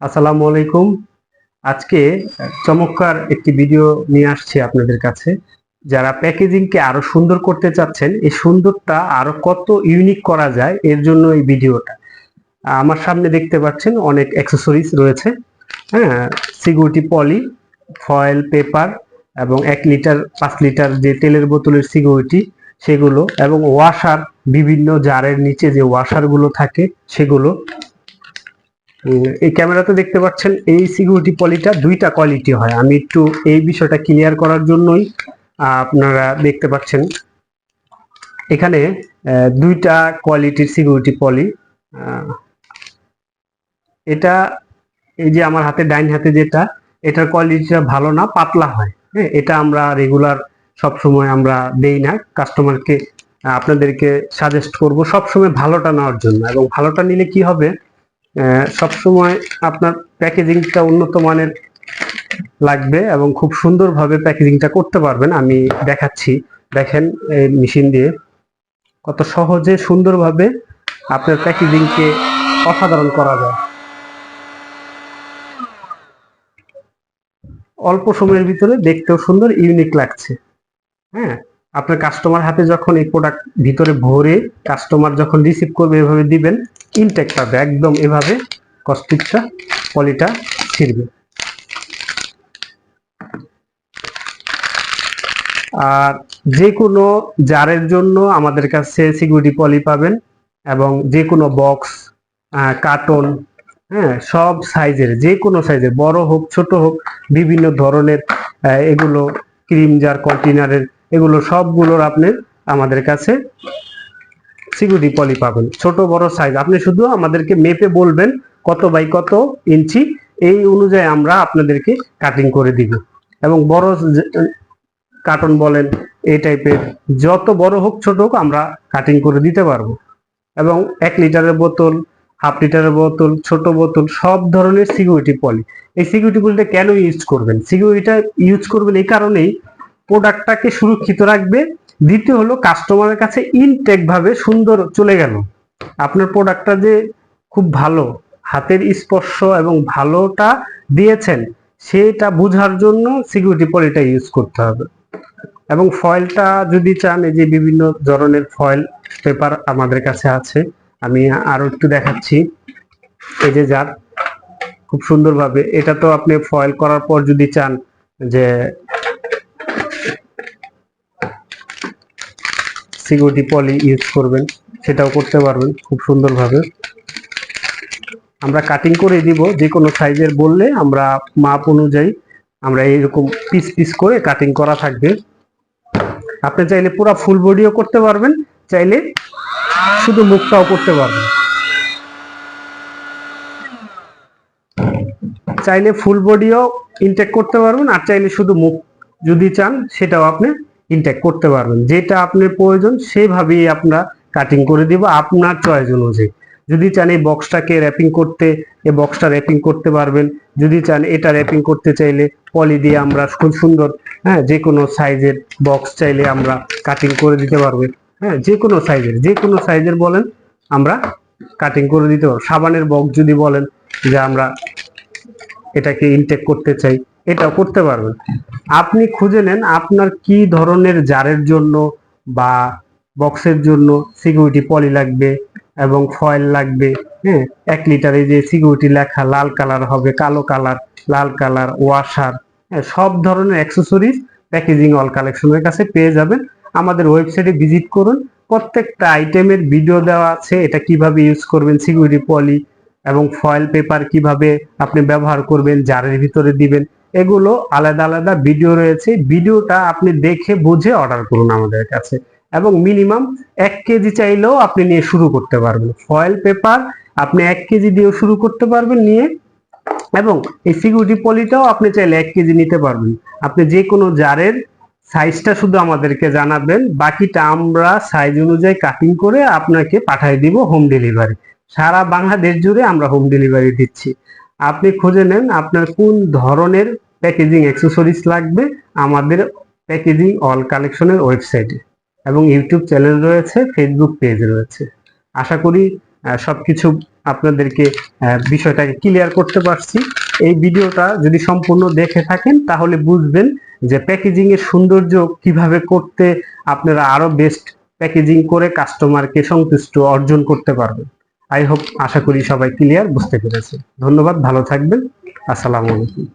আসসালামু আলাইকুম। আজকে চমৎকার একটি ভিডিও নিয়ে আসছি আপনাদের কাছে। যারা প্যাকেজিংকে আরও সুন্দর করতে চাচ্ছেন, এই সুন্দরটা আরও কত ইউনিক করা যায়, এর জন্য এই ভিডিওটা আমার সামনে দেখতে পাচ্ছেন অনেক অ্যাক্সেসরিজ রয়েছে। হ্যাঁ সিকিউরিটি পলি ফয়েল পেপার এবং এক লিটার, পাঁচ লিটার যে তেলের বোতলের সিকিউরিটি, সেগুলো এবং ওয়াশার বিভিন্ন জারের নিচে যে ওয়াশারগুলো থাকে, সেগুলো এই ক্যামেরাতে দেখতে পাচ্ছেন এই সিকিউরিটি পলিটা দুইটা কোয়ালিটি হয়। আমি একটু এই বিষয়টা ক্লিয়ার করার জন্যই আপনারা দেখতে পাচ্ছেন। এখানে দুইটা কোয়ালিটির সিকিউরিটি পলি এটা এই যে আমার হাতে, ডাইন হাতে যেটা, এটার কোয়ালিটিটা ভালো না, পাতলা হয়। হ্যাঁ এটা আমরা রেগুলার সব সময় আমরা দেই না। কাস্টমারকে আপনাদেরকে সাজেস্ট করব সব সময় ভালোটা নেওয়ার জন্য। এবং ভালোটা নিলে কি হবে? সবসময় আপনার প্যাকেজিংটা উন্নত মানের লাগবে এবং খুব সুন্দরভাবে প্যাকেজিংটা করতে পারবেন। আমি দেখাচ্ছি। দেখেন এই মেশিন দিয়ে কত সহজে সুন্দরভাবে আপনার প্যাকেজিংকে অসাধারণ করা যায়। অল্প সময়ের ভিতরে দেখতেও সুন্দর, ইউনিক লাগছে। হ্যাঁ? আপনার কাস্টমার হাতে যখন এই প্রোডাক্ট ভিতরে ভরে কাস্টমার যখন রিসিভ করবে, এভাবে দিবেন ইনটেক পাবে, একদম এভাবে কস্টিকটা পলিটা ছিড়বে। আর যে কোনো জারের জন্য আমাদের কাছে সিকিউরিটি পলি পাবেন এবং যে কোনো বক্স কার্টন হ্যাঁ সব সাইজের যে কোনো সাইজের বড় হোক, ছোট হোক, বিভিন্ন ধরনের এগুলো ক্রিম জার কন্টেনারের এগুলো সবগুলোর আপনি আমাদের কাছে সিকিউরিটি পলি পাবেন। ছোট, বড় সাইজ আপনি শুধু আমাদেরকে মেপে বলবেন কত বাই কত ইঞ্চি, এই অনুযায়ী আমরা আপনাদেরকে কাটিং করে দিব। এবং বড় কার্টন বলেন, এই টাইপের যত বড় হোক, ছোট হোক, আমরা কাটিং করে দিতে পারব। এবং এক লিটারের বোতল, হাফ লিটারের বোতল, ছোট বোতল, সব ধরনের সিকিউরিটি পলি। এই সিকিউরিটি পলিটা কেন ইউজ করবেন? সিকিউরিটিটা ইউজ করবেন এই কারণেই প্রোডাক্টটাকে সুরক্ষিত রাখবে। দ্বিতীয় হলো কাস্টমারের কাছে ইনটেক ভাবে সুন্দর চলে গেল। আপনার প্রোডাক্টটা যে খুব ভালো, হাতের স্পর্শ এবং ভালোটা দিয়েছেন, সেটা বোঝার জন্য সিকিউরিটি পলিটা ইউজ করতে হবে। এবং ফয়েলটা যদি চান, এই যে বিভিন্ন ধরনের ফয়েল পেপার আমাদের কাছে আছে, আমি আরও একটু দেখাচ্ছি। এই যে যার, খুব সুন্দরভাবে, এটা তো আপনি ফয়েল করার পর যদি চান যে সিকিউরিটি পলি ইউজ করবেন, সেটাও করতে পারবেন খুব সুন্দরভাবে। আমরা কাটিং করে দিব, যে কোনো সাইজের বললে আমরা মাপ অনুযায়ী আমরা এইরকম পিস পিস করে কাটিং করা থাকবে। আপনি চাইলে পুরো ফুল বডিও করতে পারবেন, চাইলে শুধু মুখটাও করতে পারবেন। চাইলে ফুল বডিও ইনটেক করতে পারবেন, আর চাইলে শুধু মুখ যদি চান, সেটাও আপনি ইনটেক করতে পারবেন। যেটা আপনার প্রয়োজন, সেভাবেই আমরা কাটিং করে দিব আপনার চয়েস অনুযায়ী। যদি চান এই বক্সটাকে র্যাপিং করতে, এই বক্সটা র্যাপিং করতে পারবেন। যদি চান এটা র্যাপিং করতে চাইলে পলি দিয়ে আমরা খুব সুন্দর হ্যাঁ যে কোনো সাইজের বক্স চাইলে আমরা কাটিং করে দিতে পারব। হ্যাঁ যে কোনো সাইজের যে কোনো সাইজের বলেন, আমরা কাটিং করে দিতে পারব। সাবানের বক্স যদি বলেন যে আমরা এটাকে ইনটেক করতে চাই এটাও করতে পারবেন। আপনি খুঁজে নেন আপনার কি ধরনের জারের জন্য বা বক্সের জন্য সিকিউরিটি পলি লাগবে এবং ফয়েল লাগবে হ্যাঁ? এক লিটারে যে সিকিউরিটি লেখা লাল কালার হবে, কালো কালার, লাল কালার, ওয়াশার হ্যাঁ সব ধরনের অ্যাক্সেসরিজ প্যাকেজিং অল কালেকশনের কাছে পেয়ে যাবেন। আমাদের ওয়েবসাইটে ভিজিট করুন। প্রত্যেকটা আইটেমের ভিডিও দেওয়া আছে, এটা কীভাবে ইউজ করবেন, সিকিউরিটি পলি এবং ফয়েল পেপার কীভাবে আপনি ব্যবহার করবেন, জারের ভিতরে দিবেন এগুলো আলাদা আলাদা ভিডিও রয়েছে। ভিডিওটা আপনি দেখে বুঝে অর্ডার করুন আমাদের কাছে। এবং মিনিমাম এক কেজি চাইলেও আপনি নিয়ে শুরু করতে পারবেন। ফয়েল পেপার আপনি এক কেজি দিয়েও শুরু করতে পারবেন নিয়ে। এবং এই সিকিউরিটি পলিটাও আপনি চাইলে এক কেজি নিতে পারবেন। আপনি যে কোনো জারের সাইজটা শুধু আমাদেরকে জানাবেন। বাকিটা আমরা সাইজ অনুযায়ী কাটিং করে আপনাকে পাঠিয়ে দিব হোম ডেলিভারি সারা বাংলাদেশ জুড়ে আমরা হোম ডেলিভারি দিচ্ছি। আপনি খুঁজে নেন আপনার কোন ধরনের প্যাকেজিং অ্যাক্সেসরিজ লাগবে আমাদের প্যাকেজিং অল কালেকশনের ওয়েবসাইটে এবং ইউটিউব চ্যানেল রয়েছে ফেসবুক পেজ রয়েছে। আশা করি আহ, সবকিছু আপনাদেরকে বিষয়টাকে ক্লিয়ার করতে পারছি। এই ভিডিওটা যদি সম্পূর্ণ দেখে থাকেন তাহলে বুঝবেন যে প্যাকেজিং এর সৌন্দর্য কীভাবে করতে আপনারা আরও বেস্ট প্যাকেজিং করে কাস্টমারকে সন্তুষ্ট অর্জন করতে পারবেন। আই হোপ আশা করি সবাই ক্লিয়ার বুঝতে পেরেছে ধন্যবাদ ভালো থাকবেন। আসসালামু আলাইকুম।